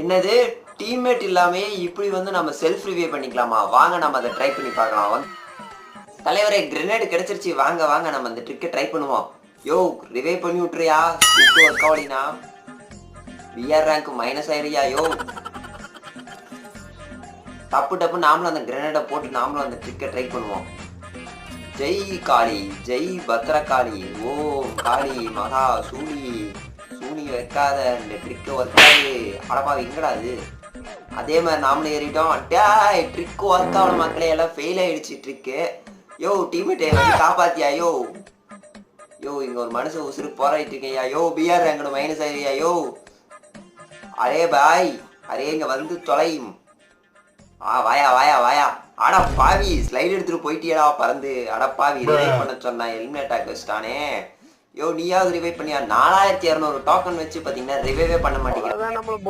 என்னது? டீம்மேட் இல்லாமையே இப்படி வந்து நம்ம செல்ஃப் ரிவ்யூ பண்ணிக்கலாமா? வாங்க நம்ம அதை ட்ரை பண்ணி பார்க்கலாம். வந்து தலைவரே கிரனேடு கிடைச்சிருச்சு. வாங்க வாங்க நம்ம அந்த ட்ரிக்கை ட்ரை பண்ணுவோம். யோ ரிவே பண்ணி விட்டுறியா? இப்போ ஒர்க் ஆகலினா? விஆர் ரேங்க் மைனஸ் ஆயிரியா? யோ. டப்பு டப்பு நாமளும் அந்த கிரனேடை போட்டு நாமளும் அந்த ட்ரிக்கை ட்ரை பண்ணுவோம். ஜெய் காளி ஜெய் பத்ரகாளி ஓ காளி மகா சூனி சூனி வைக்காத இந்த ட்ரிக்கு ஒர்க் ஆகுது அடப்பா எங்கடா அது? அதே மாதிரி நாமளும் ஏறிட்டோம். டேய் ட்ரிக் ஒர்க் ஆகல மக்களே. எல்லாம் ஃபெயில் ஆயிடுச்சு ட்ரிக்கு யோ டீமேட்டே வந்து காப்பாத்தியா? யோ. யோ இங்க ஒரு மனுஷன் உசுறு போராடிட்டு இருக்கேயா? யோ பிஆர் ரேங்கோட மைனஸ் ஆயிரியா யோ. அரே பாய். அரே இங்க வந்து தொலையும். ஆ வாயா வாயா வாயா. அட பாவி. ஸ்லைடு எடுத்துட்டு போயிட்டியடா பறந்து. அட பாவி பண்ண சொன்னா எலிமினேட் ஆக வச்சுட்டானே. யோ நீயாவது ரிவைவ் பண்ணியா? நாலாயிரத்தி இரநூறு டோக்கன் வச்சு பாத்தீங்கன்னா ரிவைவே பண்ண மாட்டேங்கிறேன்.